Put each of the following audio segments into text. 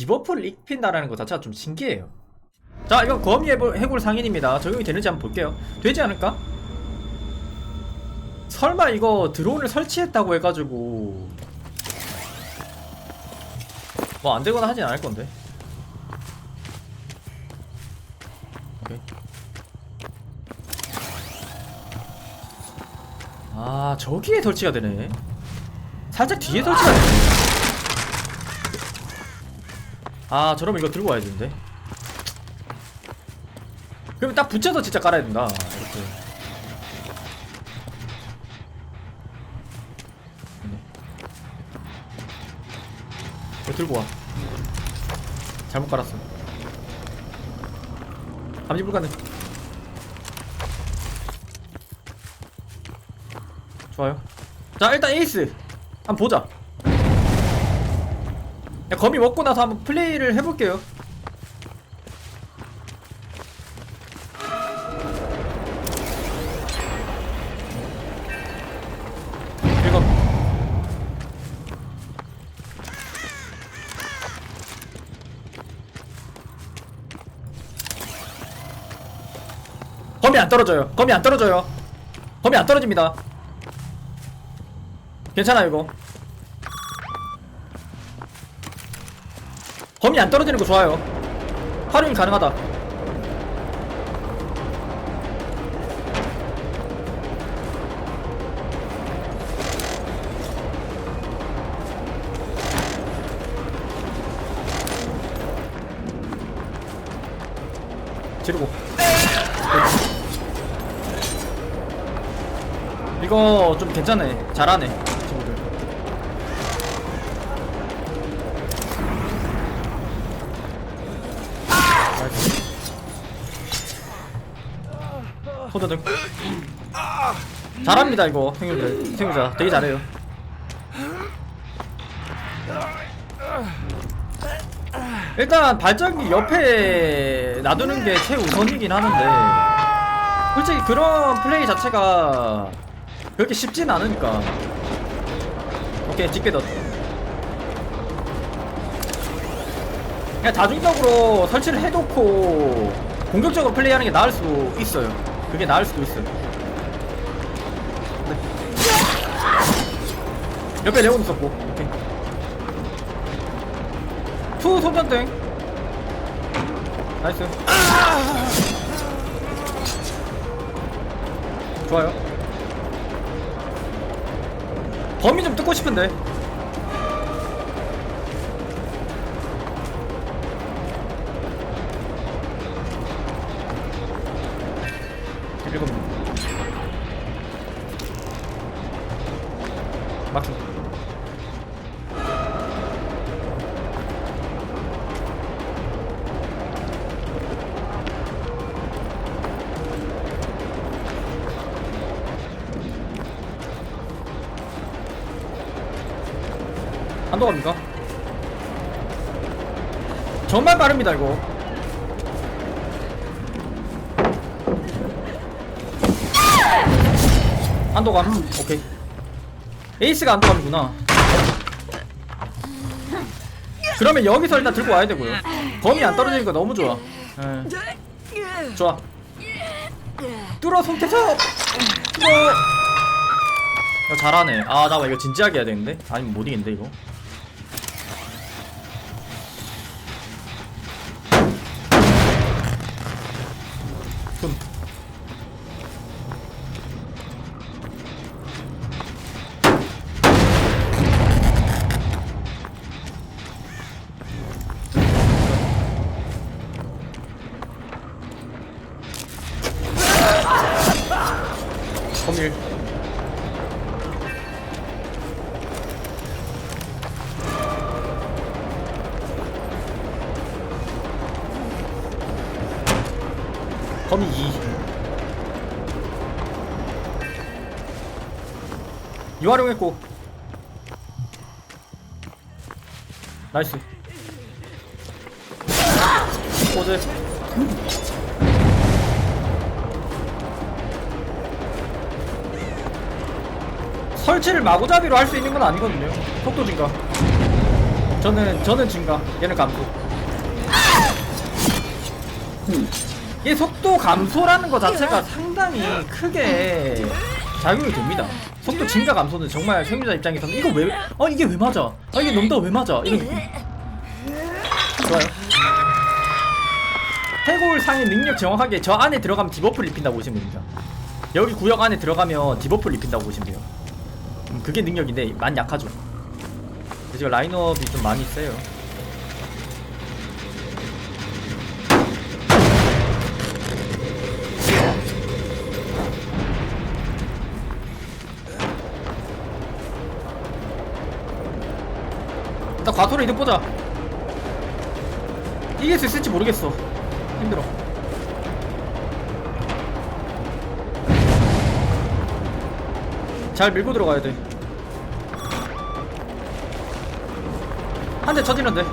디버프를 입힌다라는 것 자체가 좀 신기해요. 자, 이건 거미 해골, 상인입니다. 적용이 되는지 한번 볼게요. 되지 않을까? 설마 이거 드론을 설치했다고 해가지고 뭐 안 되거나 하진 않을 건데. 오케이. 아, 저기에 설치가 되네. 살짝 뒤에 설치가 되네. 아, 저러면 이거 들고 와야 되는데. 그러면 딱 붙여서 진짜 깔아야 된다. 이렇게. 네. 이거 들고 와. 잘못 깔았어. 감지 불가능. 좋아요. 자, 일단 에이스. 한번 보자. 야, 거미 먹고 나서 한번 플레이를 해볼게요. 이거 거미 안 떨어져요. 거미 안 떨어져요. 거미 안 떨어집니다. 괜찮아 이거. 거미 안 떨어지는 거 좋아요. 활용이 가능하다. 지르고. 이거 좀 괜찮네. 잘하네. 호드등. 잘합니다 이거. 생유들 생유자. 되게 잘해요. 일단 발전기 옆에 놔두는 게 최우선이긴 하는데 솔직히 그런 플레이 자체가 그렇게 쉽진 않으니까. 오케이 집게 덧 그냥 다중적으로 설치를 해놓고 공격적으로 플레이하는 게 나을 수도 있어요 그게 나을 수도 있어요. 네. 옆에 레온 있었고. 오케이. 투 손전등 나이스. 좋아요. 범위 좀 뜯고 싶은데 갑니까? 정말 빠릅니다 이거. 한도감 오케이. 에이스가 한도감이구나. 그러면 여기서 일단 들고 와야 되고요. 범위 안 떨어지니까 너무 좋아. 예. 좋아. 뚫어 손태서! 야, 잘하네. 아 잠깐만 이거 진지하게 해야 되는데? 아니면 못 이긴데 이거 검일 범위 2 이활용했고. 나이스. 포즈 설치를 마구잡이로 할 수 있는 건 아니거든요. 속도 증가. 저는 저는 증가. 얘는 감소. 이 속도 감소라는 것 자체가 상당히 크게 작용이 됩니다. 속도 증가 감소는 정말 생존자 입장에서는 이거 왜어 이게 왜 맞아? 아 이게 넘다 왜 맞아? 이런 좋아요. 해골 상의 능력 정확하게 저 안에 들어가면 디버프를 입힌다고 보시면 됩니다. 여기 구역 안에 들어가면 디버프를 입힌다고 보시면 돼요 음, 그게 능력인데 많이 약하죠. 그래서 라인업이 좀 많이 세요. 일단 과토로 이득 보자. 이길 수 있을지 모르겠어. 힘들어 잘 밀고 들어가야 돼. 한 대 쳐지는데.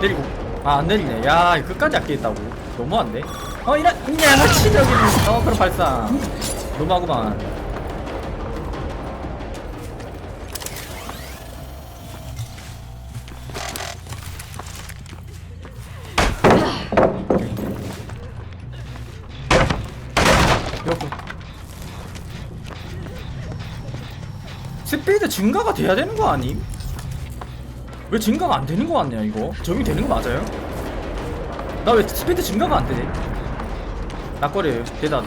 내리고. 아, 안 내리네. 야, 끝까지 아끼겠다고. 너무한데? 어, 이런, 야, 치적인. 어, 그럼 발상. 너무하구만. 스피드 증가가 돼야 되는 거 아님? 왜 증가가 안 되는 거 같냐 이거? 적용이 되는 거 맞아요? 나 왜 스피드 증가가 안 되지? 낯거리에요 대답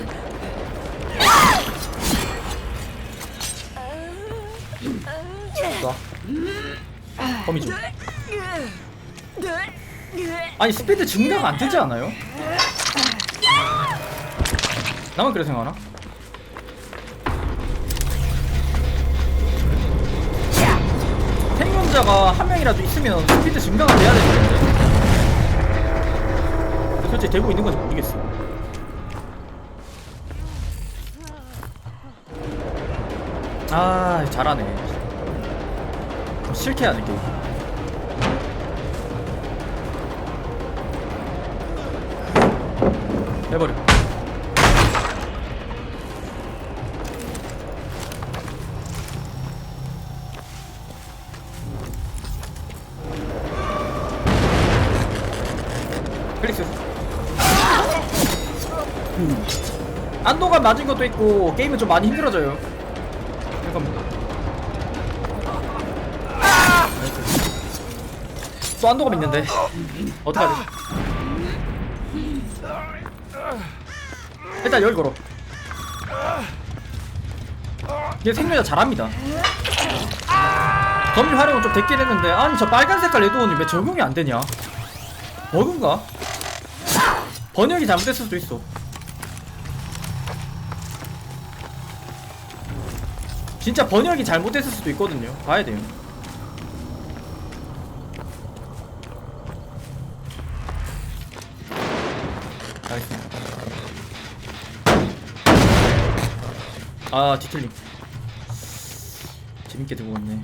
나 거미줄 아니 스피드 증가가 안 되지 않아요? 나만 그래 생각하나? 생존자가 한 명이라도 있으면 스피드 증가가 돼야 되는데. 솔직히 되고 있는 건지 모르겠어. 아 잘하네. 좀 싫게 하네 게임 해버려 낮은 것도 있고 게임은 좀 많이 힘들어져요. 잠깐만 또 안도감 있는데. 어떡하지? 일단 여기 걸어. 얘 생명자 잘합니다. 점유 활용은 좀 됐긴 했는데. 아니 저 빨간 색깔 레드온이 왜 적용이 안 되냐? 버그인가? 번역이 잘못됐을 수도 있어 진짜 번역이 잘못됐을 수도 있거든요. 봐야 돼요. 아 뒤틀림. 재밌게 들고 왔네.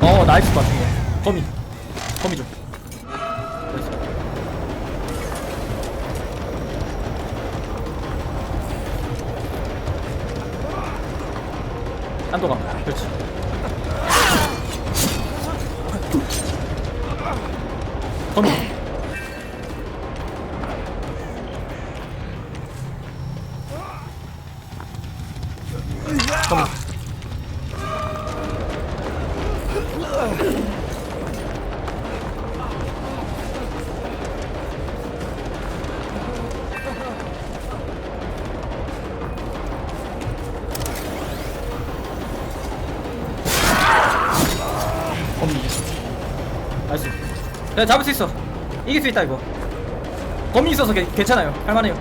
어 나이스 것 같은데 거미 거미 좀 안도감 그렇지. 거미 내가 잡을 수 있어. 이길 수 있다 이거. 거미 있어서 게, 괜찮아요. 할만해요.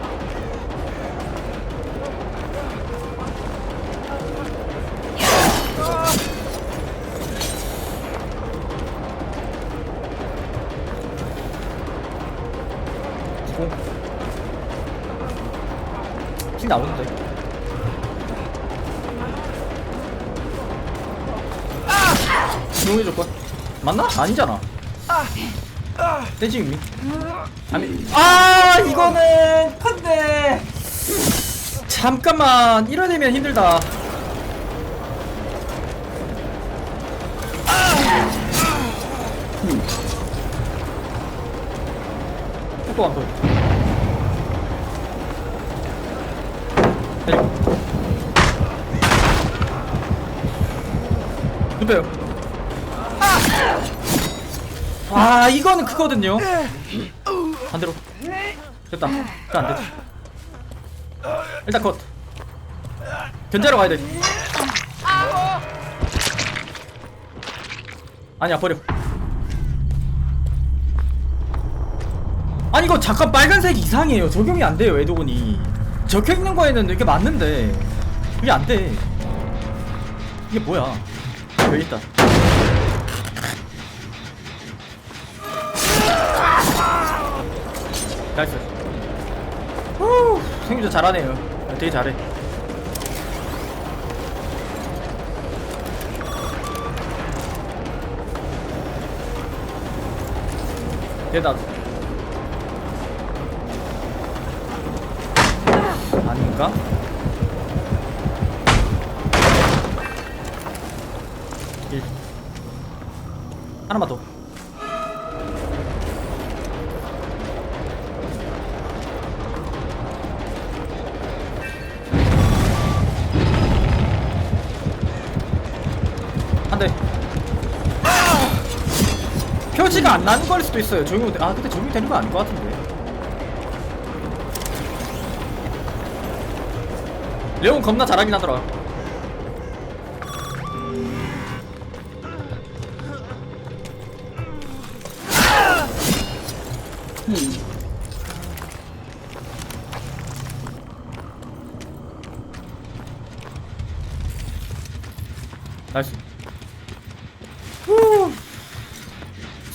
킬 나오는데? 이용해줄 거야? 맞나? 아니잖아 되지 이미. 아니 아 이거는 판데. 잠깐만 이러내면 힘들다. 포코 안 보여 달려 눈 빼요. 이거는 크거든요. 반대로. 됐다. 그거 안 되지 일단 컷. 견제하러 가야 돼. 아니야 버려. 아니 이거 잠깐 빨간색 이상해요. 적용이 안 돼요 에드온이. 적혀있는 거에는 이게 맞는데. 그게 안돼. 이게 뭐야? 여기 있다 나이스 후 생유자 잘하네요 되게 잘해 대답 아닌가? 일. 하나만 더. 표지가 안 나는 걸 수도 있어요. 적용, 아, 근데 적용이 되는 거 아닌 것 같은데. 레온 겁나 잘하긴 하더라. 나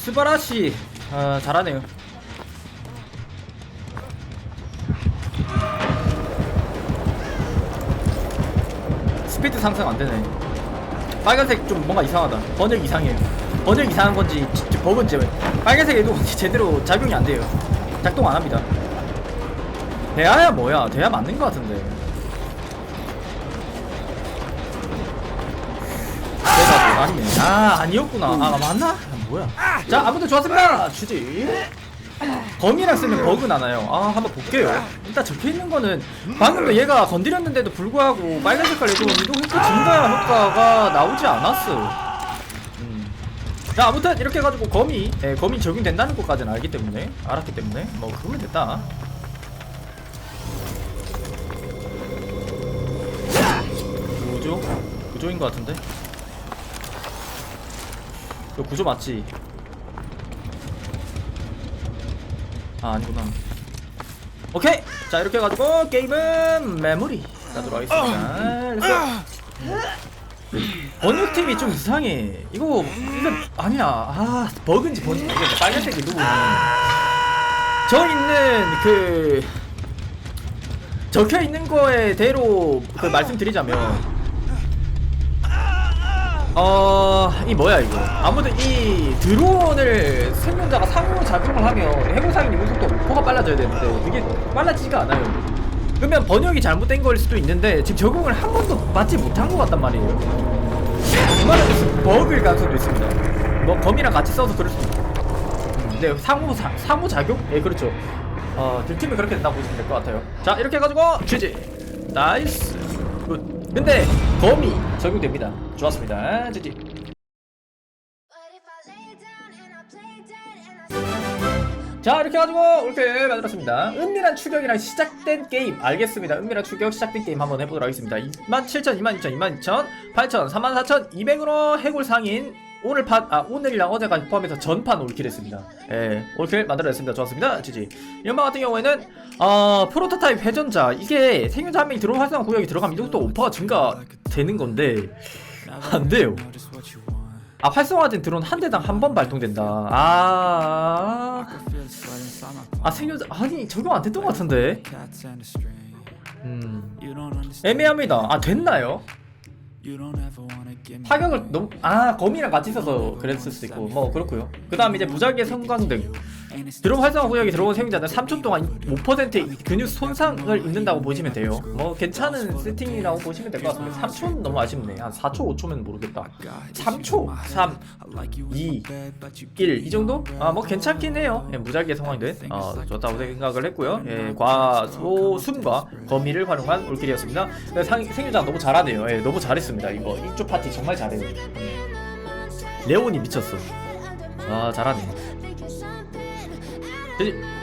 스바라시. 아, 잘하네요. 스피드 상승 안 되네. 빨간색 좀 뭔가 이상하다. 번역 이상해요. 번역 이상한 건지 지- 지- 버그인지 빨간색 에도 제대로 작용이 안 돼요. 작동 안 합니다. 대야야 뭐야? 대야 맞는 거 같은데. 아 아니었구나. 아 맞나? 아, 뭐야? 자 아무튼 좋았습니다. 주지. 범위랑 쓰면 버그 나나요? 아 한번 볼게요 일단 적혀있는 거는 방금도 얘가 건드렸는데도 불구하고 빨간 색깔 얘도 이동 획득 증가 효과가 나오지 않았어 음. 자 아무튼 이렇게 해가지고 거미 예, 거미 적용된다는 것까지는 알기 때문에 알았기 때문에 뭐 그러면 됐다 구조? 구조인 것 같은데 이거 구조 맞지? 아 아니구나. 오케이! 자 이렇게 해가지고 게임은 메모리. 가도록 하겠습니다. 그래서 번역팀이 좀 이상해. 이거 이거 아니야. 아 버그인지 뭔지 모르겠네. 빨간색이 누구니 저 있는 그 적혀 있는 거에 대로 그 말씀드리자면 어, 이 뭐야 이거? 아무튼 이 드론을 생존자가 상호 작용을 하면 해고상인 이동 속도 5%가 빨라져야 되는데 그게 빨라지지가 않아요. 그러면 번역이 잘못된 걸 수도 있는데 지금 적용을 한 번도 맞지 못한 것 같단 말이에요. 그 말은 버그일 가능성도 있습니다. 뭐 검이랑 같이 써서 그럴 수도 있고. 음, 네, 상호 사, 상호 작용? 예, 그렇죠. 어, 들팀이 그렇게 된다고 보시면 될 것 같아요. 자, 이렇게 해가지고 GG. 나이스. 굿. 근데 검이 적용됩니다. 좋았습니다. GG. 자 이렇게 해가지고 이렇게 만들었습니다. 은밀한 추격이랑 시작된 게임. 알겠습니다. 은밀한 추격 시작된 게임 한번 해보도록 하겠습니다. 27,000, 22,000, 22,000, 8,000, 34,200으로 해골 상인. 오늘 판, 아 오늘이랑 어제가 포함해서 전판 올킬 했습니다. 예 올킬 만들어냈습니다. 좋았습니다. GG 연마 같은 경우에는 어 프로토타입 회전자. 이게 생존자 한 명이 드론 활성화 구역이 들어가면 이것도 오퍼가 증가되는 건데 안 돼요 아 활성화된 드론 한 대당 한 번 발동된다. 아, 아 생존자 아니 적용 안 됐던 것 같은데. 음, 애매합니다. 아 됐나요? 타격을 너무 아 검이랑 같이 있어서 그랬을 수도 있고 뭐 그렇고요. 그 다음 이제 무작위의 성광등 드럼 활성화 구역에 들어온 생존자는 3초 동안 5%의 근육 손상을 입는다고 보시면 돼요. 뭐 괜찮은 세팅이라고 보시면 될 것 같습니다. 3초는 너무 아쉽네. 한 4초, 5초면 모르겠다. 3초, 3, 2, 1. 이 정도? 아, 뭐 괜찮긴 해요. 예, 무작위의 상황들. 어, 좋다고 생각을 했고요. 예, 과소숨과 거미를 활용한 올킬이었습니다. 상, 생존자 너무 잘하네요. 예, 너무 잘했습니다. 이거 이쪽 파티 정말 잘해요. 레온이 미쳤어. 아, 잘하네. 이제